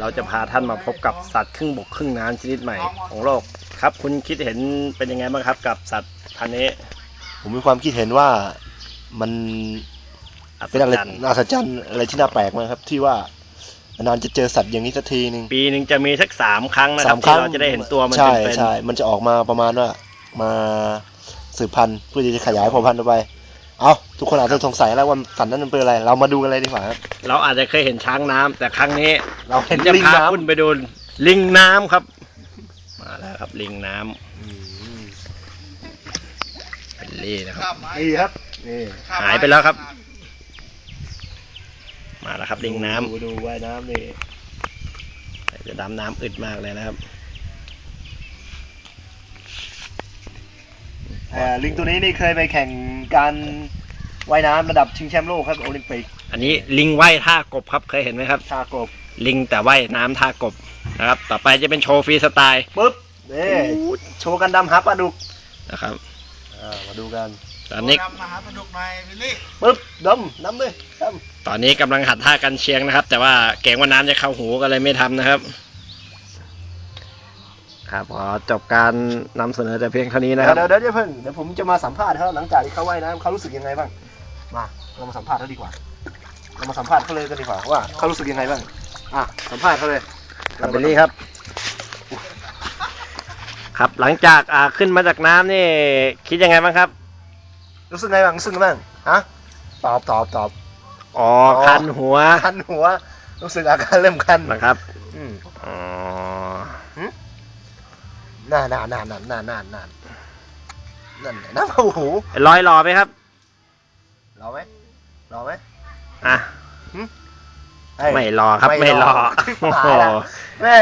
เราจะพาท่านมาพบกับสัตว์ครึ่งบกครึ่งน้ำชนิดใหม่ของโลกครับ คุณคิดเห็นเป็นยังไงบ้างครับ กับสัตว์พันธุ์นี้ ผมมีความคิดเห็นว่ามันอัศเป็นอะไรจรรย์น่าสัศจรรย์อะไรที่น่าแปลกมากครับ ที่ว่านานๆจะเจอสัตว์อย่างนี้สักทีหนึ่งปีหนึ่งจะมีสักสามครั้งนะครับที่เราจะได้เห็นตัวมันใช่เป็นใช่มันจะออกมาประมาณว่ามาสืบพันธุ์เพื่อที่จะขยายเผ่าพันธุ์ออกไป เอาทุกคนอาจจะสงสัยแล้วว่าสัตว์นั้นมันเป็นอะไร เรามาดูกันเลยดีกว่าครับๆเราอาจจะเคยเห็นช้างน้ำแต่ครั้งนี้เราเห็นจะลิงพาน้ำ คุณไปดูลิงน้ำครับ มาแล้วครับลิงน้ำอืมเป็นลี่นะครับ นี่ครับนี่หายไปแล้วครับ มาแล้วครับลิงน้ำดูดูว่ายน้ำนี่จะดำน้ำอึดมากเลยนะครับ เอ่อ ลิงตัวนี้นี่เคยไปแข่งการว่ายน้ำระดับชิงแชมป์โลกครับโอลิมปิกอันนี้ลิงว่ายท่ากบครับเคยเห็นไหมครับ ชากบลิงแต่ว่ายน้ำท่ากบนะครับ ต่อไปจะเป็นโชว์ฟรีสไตล์ปุ๊บนี่โชว์กันดำฮับปลาดุกนะครับ อ่ามาดูกันตอนนี้มหาสนุกหน่อยวิลลี่ปุ๊บดำดำเลยดตอนนี้กำลังหัดท่ากันเชียงนะครับ แต่ว่าเกรงว่าน้ำจะเข้าหูก็เลยไม่ทำนะครับ ครับขอจบการนำเสนอแต่เพียงเท่านี้ำนะครับเดี๋ยวเดี๋ยวเดี๋ยวเพิ่งเดี๋ยวผมจะมาสัมภาษณ์เขาหลังจากที่เขาว่ายน้ำเขารู้สึกยังไงบ้าง มาเรามาสัมภาษณ์เขาดีกว่า เรามาสัมภาษณ์เขาเลยกันดีกว่าว่าเขารู้สึกยังไงบ้าง อะสัมภาษณ์เขาเลยครับเบลลี่ครับ ครับหลังจากอ่าขึ้นมาจากน้ำนี่ คิดยังไงบ้างครับ รู้สึกไงบ้างรู้สึกไงบ้างฮะตอบตอบตอบอ๋ออ๋อคันหัวคันหัว รู้สึกอาการเริ่มคันนะครับ อืมอ๋อ น่านานานานานานานานนั่นน้ำเข้าหูลอยหล่อไหมครับ รอไหมรอไหมอะไม่รอครับไม่รอโอ้โหแม่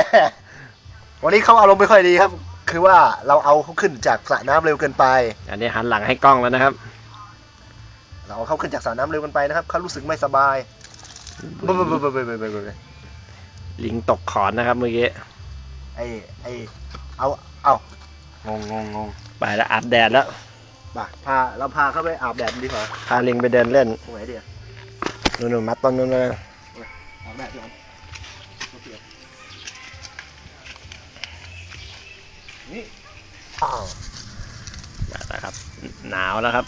วันนี้เขาอารมณ์ไม่ค่อยดีครับ คือว่าเราเอาเขาขึ้นจากสระน้ำเร็วเกินไป อันนี้หันหลังให้กล้องแล้วนะครับ เราเอาเขาขึ้นจากสระน้ำเร็วเกินไปนะครับเขารู้สึกไม่สบายบื่อเบื่อเบื่อเบื่อเบื่อเบื่อเบื่อลิงตกขอนนะครับเมื่อกี้ ไอ้ไอ้เอาเอางงงงงงไปแล้วอาบแดดแล้วบ่าพาเราพาเขาไปอาบแดดดีกว่าพาลิงไปเดินเล่นตรงไหนดีอะนู่นๆมัดต้นนู่นเลยอาบแดดดีกว่าโอเคนี่อ้าวนะครับ หนาวแล้วครับ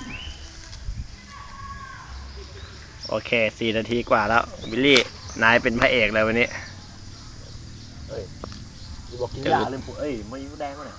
โอเคสี่นาทีกว่าแล้ว วิลลี่ นายเป็นพระเอกเลยวันนี้ เอ้ยอย่า บอกกินยาเลยผมเอ้ยมายิ้มแดงวะเนี่ย